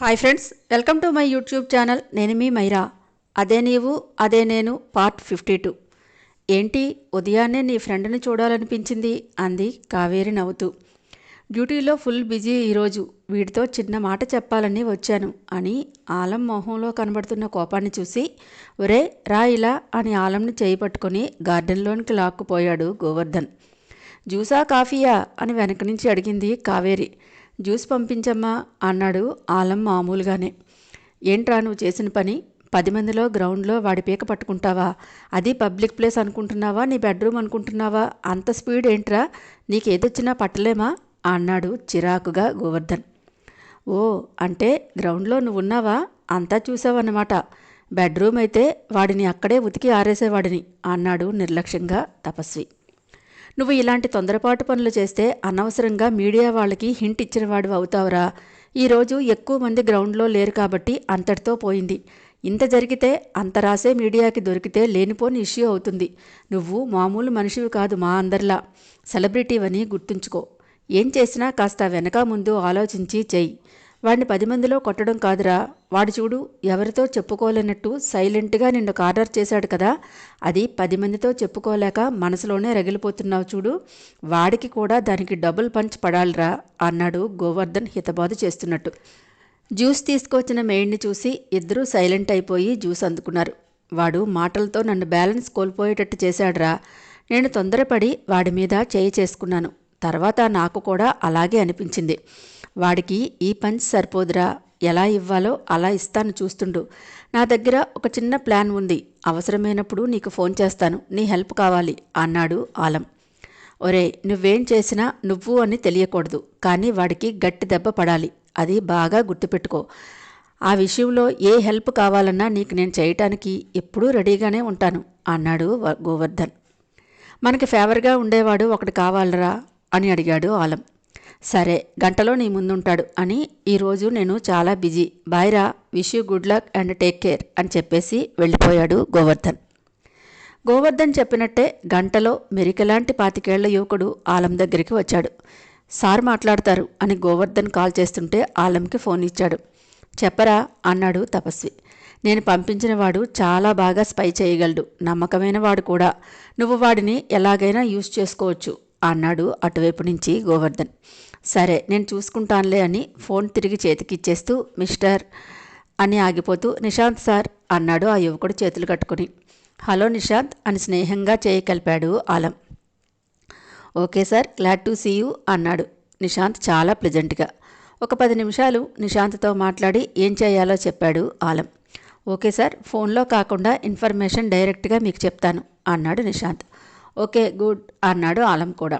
Hi friends welcome to my YouTube channel నేను మీ మైరా. అదే నీవు అదే నేను పార్ట్ ఫిఫ్టీ టూ ఏంటి ఉదయాన్నే నీ ఫ్రెండ్ని చూడాలనిపించింది? అంది కావేరి నవ్వుతూ. డ్యూటీలో ఫుల్ బిజీ ఈరోజు వీడితో చిన్న మాట చెప్పాలని వచ్చాను అని ఆలం మొహంలో కనబడుతున్న కోపాన్ని చూసి ఒరే రా ఇలా అని ఆలంని చేయి పట్టుకొని గార్డెన్లోనికి లాక్కుపోయాడు గోవర్ధన్. జ్యూసా కాఫీయా? అని వెనక నుంచి అడిగింది కావేరి. జ్యూస్ పంపించమ్మా అన్నాడు ఆలం మామూలుగానే. ఏంట్రా నువ్వు చేసిన పని? పది మందిలో గ్రౌండ్లో వాడి పీక పట్టుకుంటావా? అది పబ్లిక్ ప్లేస్ అనుకుంటున్నావా? నీ బెడ్రూమ్ అనుకుంటున్నావా? అంత స్పీడ్ ఏంట్రా? నీకేదొచ్చినా పట్టలేమా? అన్నాడు చిరాకుగా గోవర్ధన్. ఓ అంటే గ్రౌండ్లో నువ్వు ఉన్నావా అంతా చూసావన్నమాట. బెడ్రూమ్ అయితే వాడిని అక్కడే ఉతికి ఆరేసేవాడిని అన్నాడు నిర్లక్ష్యంగా తపస్వి. నువ్వు ఇలాంటి తొందరపాటు పనులు చేస్తే అనవసరంగా మీడియా వాళ్ళకి హింట్ ఇచ్చిన వాడు అవుతావురా ఈరోజు ఎక్కువ మంది గ్రౌండ్లో లేరు కాబట్టి అంతటితో పోయింది. ఇంత జరిగితే అంత రాసే మీడియాకి దొరికితే లేనిపోని ఇష్యూ అవుతుంది. నువ్వు మామూలు మనిషివి కాదు మా అందరిలా. సెలబ్రిటీవని గుర్తుంచుకో. ఏం చేసినా కాస్త వెనక ముందు ఆలోచించి చెయ్యి. వాడిని పది మందిలో కొట్టడం కాదురా. వాడు చూడు ఎవరితో చెప్పుకోలేనట్టు సైలెంట్గా నిన్ను కార్డర్ చేశాడు కదా. అది పది మందితో చెప్పుకోలేక మనసులోనే రగిలిపోతున్నావు చూడు. వాడికి కూడా దానికి డబుల్ పంచ్ పడాలిరా అన్నాడు గోవర్ధన్ హితబాధ చేస్తున్నట్టు. జ్యూస్ తీసుకొచ్చిన మెయిడ్ని చూసి ఇద్దరూ సైలెంట్ అయిపోయి జ్యూస్ అందుకున్నారు. వాడు మాటలతో నన్ను బ్యాలెన్స్ కోల్పోయేటట్టు చేశాడురా. నేను తొందరపడి వాడి మీద చేయి చేసుకున్నాను. తర్వాత నాకు కూడా అలాగే అనిపించింది. వాడికి ఈ పంచ్ సరిపోదురా ఎలా ఇవ్వాలో అలా ఇస్తాను చూస్తుండు. నా దగ్గర ఒక చిన్న ప్లాన్ ఉంది అవసరమైనప్పుడు నీకు ఫోన్ చేస్తాను నీ హెల్ప్ కావాలి అన్నాడు ఆలం. ఒరే నువ్వేం చేసినా నువ్వు అని తెలియకూడదు కానీ వాడికి గట్టి దెబ్బ పడాలి అది బాగా గుర్తుపెట్టుకో. ఆ విషయంలో ఏ హెల్ప్ కావాలన్నా నీకు నేను చేయటానికి ఎప్పుడూ రెడీగానే ఉంటాను అన్నాడు గోవర్ధన్. మనకి ఫేవర్గా ఉండేవాడు ఒకటి కావాలరా అని అడిగాడు ఆలం. సరే గంటలో నీ ముందుంటాడు అని ఈరోజు నేను చాలా busy. బాయ్రా wish you good luck and take care అని చెప్పేసి వెళ్ళిపోయాడు గోవర్ధన్. గోవర్ధన్ చెప్పినట్టే గంటలో మెరికలాంటి పాతికేళ్ళ యువకుడు ఆలం దగ్గరికి వచ్చాడు. సార్ మాట్లాడతారు అని గోవర్ధన్ కాల్ చేస్తుంటే ఆలంకి ఫోన్ ఇచ్చాడు. చెప్పరా అన్నాడు తపస్వి. నేను పంపించిన వాడు చాలా బాగా స్పై చేయగలడు. నమ్మకమైన వాడు కూడా. నువ్వు వాడిని ఎలాగైనా యూజ్ చేసుకోవచ్చు అన్నాడు అటువైపు నుంచి గోవర్ధన్. సరే నేను చూసుకుంటానులే అని ఫోన్ తిరిగి చేతికిచ్చేస్తూ మిస్టర్ అని ఆగిపోతూ నిశాంత్ సార్ అన్నాడు ఆ యువకుడు చేతులు కట్టుకుని. హలో నిశాంత్ అని స్నేహంగా చేయి కలిపాడు Alam. Okay sir glad to see you అన్నాడు. నిశాంత్ చాలా ప్లెజెంట్గా. ఒక పది నిమిషాలు నిశాంత్తో మాట్లాడి ఏం చేయాలో చెప్పాడు ఆలం. ఓకే సార్ ఫోన్లో కాకుండా ఇన్ఫర్మేషన్ డైరెక్ట్గా మీకు చెప్తాను అన్నాడు నిశాంత్. ఓకే గుడ్ అన్నాడు ఆలం కూడా.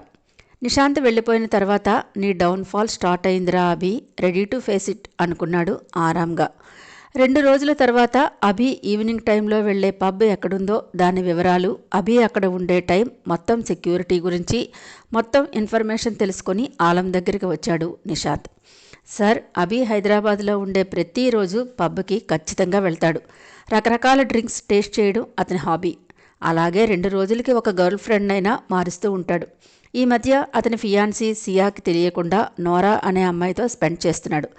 నిశాంత్ వెళ్ళిపోయిన తర్వాత నీ డౌన్ఫాల్ స్టార్ట్ అయిందిరా Abhi ready to face it అనుకున్నాడు ఆరాంగా. రెండు రోజుల తర్వాత అభి ఈవినింగ్ టైంలో వెళ్ళే పబ్ ఎక్కడుందో దాని వివరాలు అభి అక్కడ ఉండే టైం మొత్తం సెక్యూరిటీ గురించి మొత్తం ఇన్ఫర్మేషన్ తెలుసుకొని ఆలం దగ్గరికి వచ్చాడు నిషాద్ సార్ అభి హైదరాబాద్లో ఉండే ప్రతిరోజు పబ్కి ఖచ్చితంగా వెళ్తాడు. రకరకాల డ్రింక్స్ టేస్ట్ చేయడం అతని హాబీ. అలాగే రెండు రోజులకి ఒక గర్ల్ ఫ్రెండ్ అయినా మారుస్తూ ఉంటాడు. ఈ మధ్య అతని ఫియాన్సీ సియాకి తెలియకుండా నోరా అనే అమ్మాయితో స్పెండ్ చేస్తున్నాడు.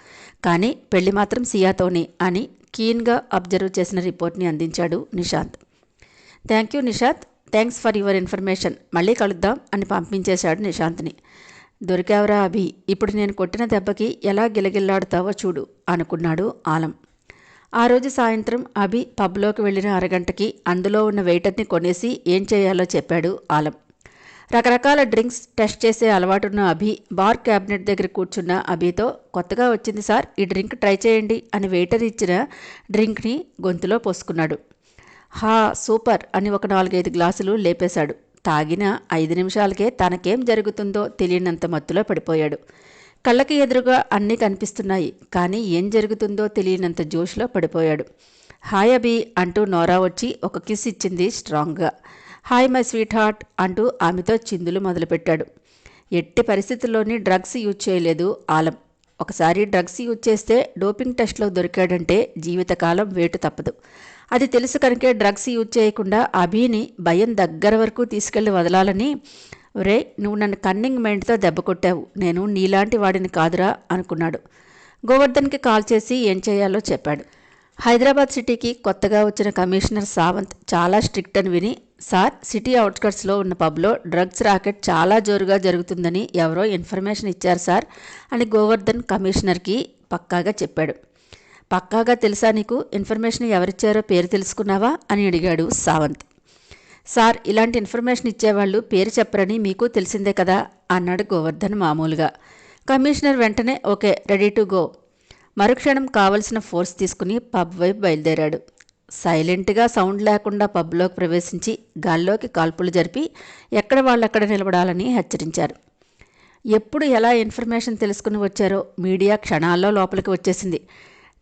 కానీ పెళ్ళి మాత్రం సియాతోనే అని కీన్గా అబ్జర్వ్ చేసిన రిపోర్ట్ని అందించాడు Nishant thank you Nishant thanks for your information. మళ్ళీ కలుద్దాం అని పంపించేశాడు నిశాంత్ని దొరికావరా అభి ఇప్పుడు నేను కొట్టిన దెబ్బకి ఎలా గిలగిల్లాడుతావో చూడు అనుకున్నాడు ఆలం. ఆ రోజు సాయంత్రం అభి పబ్లోకి వెళ్ళిన అరగంటకి అందులో ఉన్న వెయిటర్ని కొనేసి ఏం చేయాలో చెప్పాడు ఆలం. రకరకాల డ్రింక్స్ టెస్ట్ చేసే అలవాటున్న అభి బార్ క్యాబినెట్ దగ్గర కూర్చున్న అభితో కొత్తగా వచ్చింది సార్ ఈ డ్రింక్ ట్రై చేయండి అని వెయిటర్ ఇచ్చిన డ్రింక్ని గొంతులో పోసుకున్నాడు. హా సూపర్ అని ఒక నాలుగైదు గ్లాసులు లేపేశాడు. తాగిన ఐదు నిమిషాలకే తనకేం జరుగుతుందో తెలియనంత మత్తులో పడిపోయాడు. కళ్ళకి ఎదురుగా అన్నీ కనిపిస్తున్నాయి కానీ ఏం జరుగుతుందో తెలియనంత జోష్లో పడిపోయాడు. హాయ్ అభి అంటూ నోరా వచ్చి ఒక కిస్ ఇచ్చింది స్ట్రాంగ్గా. హాయ్ మై స్వీట్ హార్ట్ అంటూ ఆమెతో చిందులు మొదలుపెట్టాడు. ఎట్టి పరిస్థితుల్లోని డ్రగ్స్ యూజ్ చేయలేదు ఆలం. ఒకసారి డ్రగ్స్ యూజ్ చేస్తే డోపింగ్ టెస్ట్లో దొరికాడంటే జీవితకాలం వేటు తప్పదు. అది తెలుసు కనుకే డ్రగ్స్ యూజ్ చేయకుండా అభిని భయం దగ్గర వరకు తీసుకెళ్ళి వదలాలని రే నువ్వు నన్ను కన్నింగ్ మైండ్తో దెబ్బ కొట్టావు. నేను నీలాంటి వాడిని కాదురా అనుకున్నాడు. గోవర్ధన్కి కాల్ చేసి ఏం చేయాలో చెప్పాడు. హైదరాబాద్ సిటీకి కొత్తగా వచ్చిన కమిషనర్ సావంత్ చాలా స్ట్రిక్ట్ అని విని సార్ సిటీ అవుట్స్కట్స్లో ఉన్న పబ్లో డ్రగ్స్ రాకెట్ చాలా జోరుగా జరుగుతుందని ఎవరో ఇన్ఫర్మేషన్ ఇచ్చారు సార్ అని గోవర్ధన్ కమిషనర్కి పక్కాగా చెప్పాడు. పక్కాగా తెలుసా నీకు? ఇన్ఫర్మేషన్ ఎవరిచ్చారో పేరు తెలుసుకున్నావా? అని అడిగాడు సావంత్. సార్ ఇలాంటి ఇన్ఫర్మేషన్ ఇచ్చేవాళ్ళు పేరు చెప్పరని మీకు తెలిసిందే కదా? అన్నాడు గోవర్ధన్ మామూలుగా. కమిషనర్ వెంటనే ఓకే రెడీ టు గో. మరుక్షణం కావలసిన ఫోర్స్ తీసుకుని పబ్ వైపు బయలుదేరాడు. సైలెంట్గా సౌండ్ లేకుండా పబ్లోకి ప్రవేశించి గాల్లోకి కాల్పులు జరిపి ఎక్కడ వాళ్ళక్కడ నిలబడాలని హెచ్చరించారు. ఎప్పుడు ఎలా ఇన్ఫర్మేషన్ తెలుసుకుని వచ్చారో మీడియా క్షణాల్లో లోపలికి వచ్చేసింది.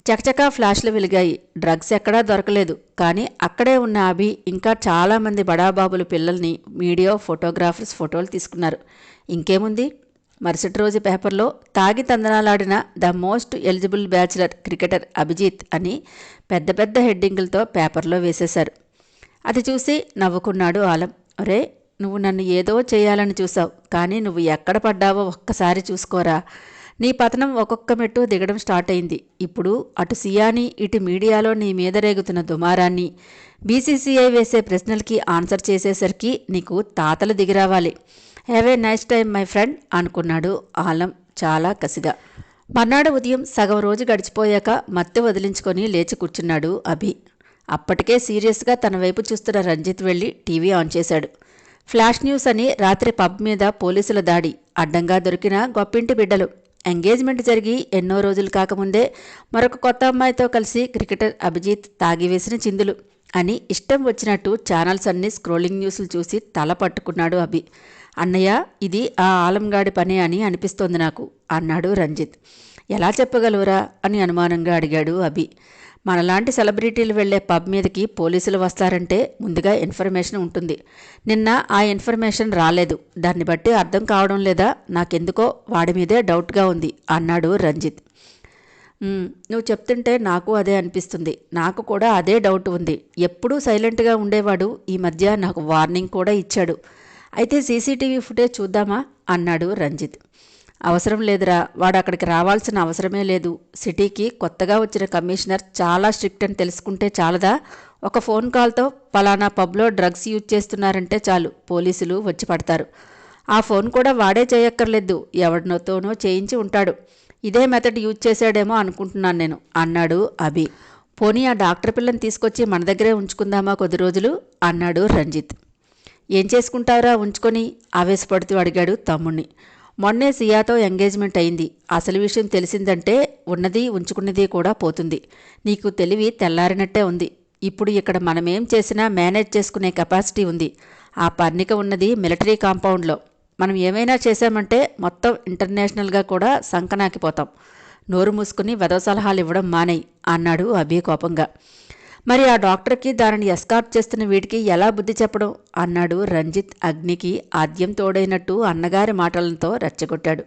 చకచకా ఫ్లాష్లు వెలిగాయి. డ్రగ్స్ ఎక్కడా దొరకలేదు. కానీ అక్కడే ఉన్న అభి ఇంకా చాలామంది బడాబాబుల పిల్లల్ని మీడియా ఫోటోగ్రాఫర్స్ ఫోటోలు తీసుకున్నారు. ఇంకేముంది? మరుసటి రోజు పేపర్లో తాగి తందనాలాడిన the most eligible bachelor cricketer Abhijit అని పెద్ద పెద్ద హెడ్డింగులతో పేపర్లో వేసేశారు. అది చూసి నవ్వుకున్నాడు ఆలం. ఒరే నువ్వు నన్ను ఏదో చేయాలని చూసావు కానీ నువ్వు ఎక్కడ పడ్డావో ఒక్కసారి చూసుకోరా. నీ పతనం ఒక్కొక్క మెట్టు దిగడం స్టార్ట్ అయింది. ఇప్పుడు అటు సియాని ఇటు మీడియాలో నీ మీద రేగుతున్న దుమారాన్ని బీసీసీఐ వేసే ప్రశ్నలకి ఆన్సర్ చేసేసరికి నీకు తాతలు దిగిరావాలి have a nice time my friend అనుకున్నాడు ఆలం చాలా కసిగా. మర్నాడు ఉదయం సగం రోజు గడిచిపోయాక మత్తు వదిలించుకొని లేచి కూర్చున్నాడు అభి. అప్పటికే సీరియస్గా తన వైపు చూస్తున్న రంజిత్ వెళ్ళి టీవీ ఆన్ చేశాడు. ఫ్లాష్ న్యూస్ అని రాత్రి పబ్ మీద పోలీసుల దాడి అడ్డంగా దొరికిన గొప్పింటి బిడ్డలు. ఎంగేజ్మెంట్ జరిగి ఎన్నో రోజులు కాకముందే మరొక కొత్త అమ్మాయితో కలిసి క్రికెటర్ అభిజిత్ తాగివేసిన చిందులు అని ఇష్టం వచ్చినట్టు ఛానల్స్ అన్ని స్క్రోలింగ్ న్యూస్లు చూసి తల పట్టుకున్నాడు అభి. అన్నయ్య ఇది ఆ ఆలంగాడి పని అని అనిపిస్తోంది నాకు అన్నాడు రంజిత్. ఎలా చెప్పగలవురా అని అనుమానంగా అడిగాడు అభి. మనలాంటి సెలబ్రిటీలు వెళ్ళే పబ్ మీదకి పోలీసులు వస్తారంటే ముందుగా ఇన్ఫర్మేషన్ ఉంటుంది. నిన్న ఆ ఇన్ఫర్మేషన్ రాలేదు. దాన్ని బట్టి అర్థం కావడం లేదా? నాకెందుకో వాడి మీదే డౌట్గా ఉంది అన్నాడు రంజిత్. నువ్వు చెప్తుంటే నాకు అదే అనిపిస్తుంది. నాకు కూడా అదే డౌట్ ఉంది. ఎప్పుడూ సైలెంట్గా ఉండేవాడు. ఈ మధ్య నాకు వార్నింగ్ కూడా ఇచ్చాడు. అయితే సీసీటీవీ ఫుటేజ్ చూద్దామా? అన్నాడు రంజిత్. అవసరం లేదురా వాడు అక్కడికి రావాల్సిన అవసరమే లేదు. సిటీకి కొత్తగా వచ్చిన కమిషనర్ చాలా స్ట్రిక్ట్ అని తెలుసుకుంటే చాలదా? ఒక ఫోన్ కాల్తో పలానా పబ్లో డ్రగ్స్ యూజ్ చేస్తున్నారంటే చాలు పోలీసులు వచ్చి పడతారు. ఆ ఫోన్ కూడా వాడే చేయక్కర్లేదు ఎవడినోతోనో చేయించి ఉంటాడు. ఇదే మెథడ్ యూజ్ చేశాడేమో అనుకుంటున్నాను నేను అన్నాడు అభి. పోనీ ఆ డాక్టర్ పిల్లని తీసుకొచ్చి మన దగ్గరే ఉంచుకుందామా కొద్ది రోజులు? అన్నాడు రంజిత్. ఏం చేసుకుంటావురా? ఉంచుకొని ఆవేశపడుతూ అడిగాడు తమ్ముణ్ణి. మొన్నే సియాతో ఎంగేజ్మెంట్ అయింది. అసలు విషయం తెలిసిందంటే ఉన్నది ఉంచుకున్నది కూడా పోతుంది. నీకు తెలివి తెల్లారినట్టే ఉంది. ఇప్పుడు ఇక్కడ మనమేం చేసినా మేనేజ్ చేసుకునే కెపాసిటీ ఉంది. ఆ పర్ణిక ఉన్నది మిలిటరీ కాంపౌండ్లో. మనం ఏమైనా చేశామంటే మొత్తం ఇంటర్నేషనల్గా కూడా సంకనాకిపోతాం. నోరు మూసుకుని వెధవ సలహాలు ఇవ్వడం మానేయి అన్నాడు అభి కోపంగా. మరి ఆ డాక్టర్కి దానిని ఎస్కార్ట్ చేస్తున్న వీడికి ఎలా బుద్ధి చెప్పడం? అన్నాడు రంజిత్ అగ్నికి ఆద్యం తోడైనట్టు అన్నగారి మాటలతో రెచ్చగొట్టాడు.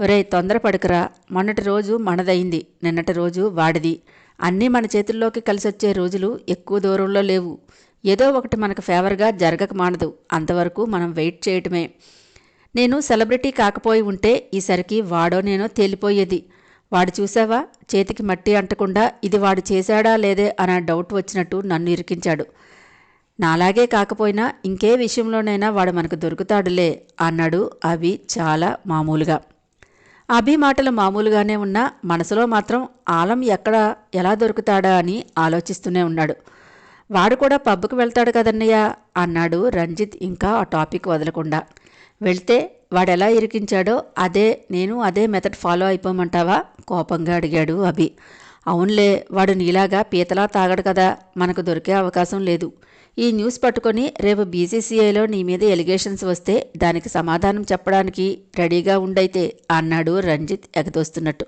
ఒరేయ్ తొందరపడకురా. మొన్నటి రోజు మనదయింది. నిన్నటి రోజు వాడిది. అన్నీ మన చేతుల్లోకి కలిసొచ్చే రోజులు ఎక్కువ దూరంలో లేవు. ఏదో ఒకటి మనకు ఫేవర్గా జరగక మానదు. అంతవరకు మనం వెయిట్ చేయటమే. నేను సెలబ్రిటీ కాకపోయి ఉంటే ఈసరికి వాడో నేనో తేలిపోయేది. వాడు చూసావా? చేతికి మట్టి అంటకుండా ఇది వాడు చేశాడా లేదే అన్న డౌట్ వచ్చినట్టు నన్ను ఇరికించాడు. నాలాగే కాకపోయినా ఇంకే విషయంలోనైనా వాడు మనకు దొరుకుతాడులే అన్నాడు అభి చాలా మామూలుగా. అభి మాటలు మామూలుగానే ఉన్నా మనసులో మాత్రం ఆలం ఎక్కడ ఎలా దొరుకుతాడా అని ఆలోచిస్తూనే ఉన్నాడు. వాడు కూడా పబ్కి వెళ్తాడు కదన్నయ్య అన్నాడు రంజిత్ ఇంకా ఆ టాపిక్ వదలకుండా. వెళ్తే వాడెలా ఇరికించాడో అదే నేను అదే మెథడ్ ఫాలో అయిపోమంటావా? కోపంగా అడిగాడు అభి. అవునులే వాడు నీలాగా పీతలా తాగడు కదా మనకు దొరికే అవకాశం లేదు. ఈ న్యూస్ పట్టుకొని రేపు బీసీసీఐలో నీ మీద ఎలిగేషన్స్ వస్తే దానికి సమాధానం చెప్పడానికి రెడీగా ఉండైతే అన్నాడు రంజిత్ ఎగదోస్తున్నట్టు.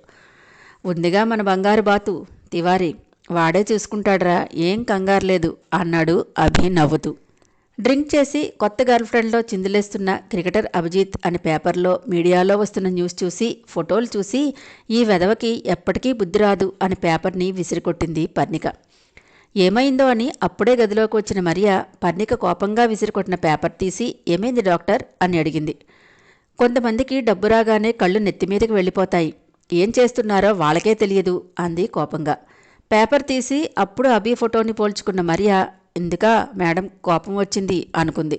ఉందిగా మన బంగారు బాతు తివారి. వాడే చూసుకుంటాడ్రా ఏం కంగారు లేదు అన్నాడు అభి నవ్వుతూ. డ్రింక్ చేసి కొత్త గర్ల్ ఫ్రెండ్లో చిందులేస్తున్న క్రికెటర్ అభిజిత్ అనే పేపర్లో మీడియాలో వస్తున్న న్యూస్ చూసి ఫోటోలు చూసి ఈ వెధవకి ఎప్పటికీ బుద్ధి రాదు అని పేపర్ని విసిరికొట్టింది పర్ణిక. ఏమైందో అని అప్పుడే గదిలోకి వచ్చిన మరియా పర్ణిక కోపంగా విసిరికొట్టిన పేపర్ తీసి ఏమైంది డాక్టర్? అని అడిగింది. కొంతమందికి డబ్బు రాగానే కళ్ళు నెత్తిమీదకి వెళ్ళిపోతాయి. ఏం చేస్తున్నారో వాళ్ళకే తెలియదు అంది కోపంగా. పేపర్ తీసి అప్పుడు అభి ఫోటోని పోల్చుకున్న మరియా ఇందుక మేడం కోపం వచ్చింది అనుకుంది.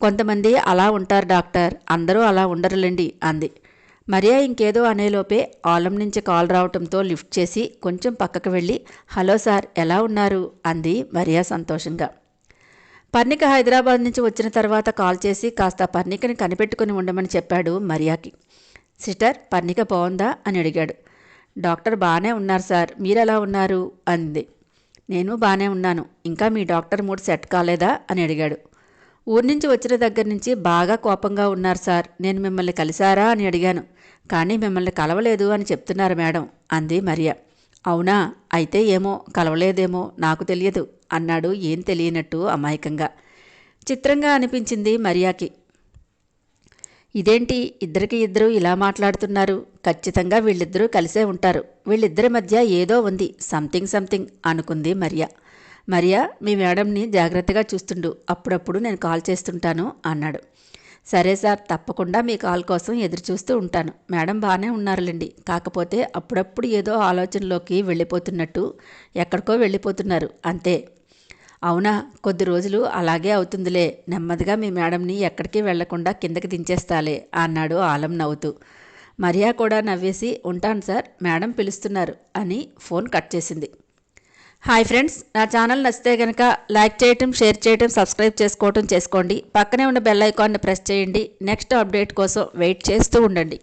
కొంతమంది అలా ఉంటారు డాక్టర్ అందరూ అలా ఉండరులేండి అంది. మరియా ఇంకేదో అనేలోపే ఆలం నుంచి కాల్ రావటంతో లిఫ్ట్ చేసి కొంచెం పక్కకు వెళ్ళి హలో సార్ ఎలా ఉన్నారు? అంది మరియా సంతోషంగా. పర్ణిక హైదరాబాద్ నుంచి వచ్చిన తర్వాత కాల్ చేసి కాస్త పర్ణికని కనిపెట్టుకుని ఉండమని చెప్పాడు మరియాకి. సిస్టర్ పర్ణిక బాగుందా అని అడిగాడు. డాక్టర్ బాగానే ఉన్నారు సార్ మీరెలా ఉన్నారు? అంది. నేను బాగానే ఉన్నాను. ఇంకా మీ డాక్టర్ మూడు సెట్ కాలేదా? అని అడిగాడు. ఊరి నుంచి వచ్చిన దగ్గర నుంచి బాగా కోపంగా ఉన్నారు సార్. నేను మిమ్మల్ని కలిశారా? అని అడిగాను. కానీ మిమ్మల్ని కలవలేదు అని చెప్తున్నారు మేడం అంది మరియా. అవునా? అయితే ఏమో కలవలేదేమో నాకు తెలియదు అన్నాడు ఏం తెలియనట్టు అమాయకంగా. చిత్రంగా అనిపించింది మరియాకి. ఇదేంటి? ఇద్దరికి ఇద్దరు ఇలా మాట్లాడుతున్నారు. ఖచ్చితంగా వీళ్ళిద్దరూ కలిసే ఉంటారు. వీళ్ళిద్దరి మధ్య ఏదో ఉంది. సంథింగ్ సంథింగ్ అనుకుంది మరియా. మరియా మీ మేడంని జాగ్రత్తగా చూస్తుండు. అప్పుడప్పుడు నేను కాల్ చేస్తుంటాను అన్నాడు. సరే సార్ తప్పకుండా మీ కాల్ కోసం ఎదురు చూస్తూ ఉంటాను. మేడం బాగానే ఉన్నారులేండి. కాకపోతే అప్పుడప్పుడు ఏదో ఆలోచనలోకి వెళ్ళిపోతున్నట్టు ఎక్కడికో వెళ్ళిపోతున్నారు. అంతే. అవునా? కొద్ది రోజులు అలాగే అవుతుందిలే. నెమ్మదిగా మీ మేడంని ఎక్కడికి వెళ్ళకుండా కిందకి దించేస్తాలే అన్నాడు ఆలం నవ్వుతూ. మరియా కూడా నవ్వేసి ఉంటాను సార్ మేడం పిలుస్తున్నారు అని ఫోన్ కట్ చేసింది. హాయ్ ఫ్రెండ్స్ నా ఛానల్ నచ్చితే కనుక లైక్ చేయటం షేర్ చేయటం సబ్స్క్రైబ్ చేసుకోవటం చేసుకోండి. పక్కనే ఉన్న బెల్ ఐకాన్ని ప్రెస్ చేయండి. నెక్స్ట్ అప్డేట్ కోసం వెయిట్ చేస్తూ ఉండండి.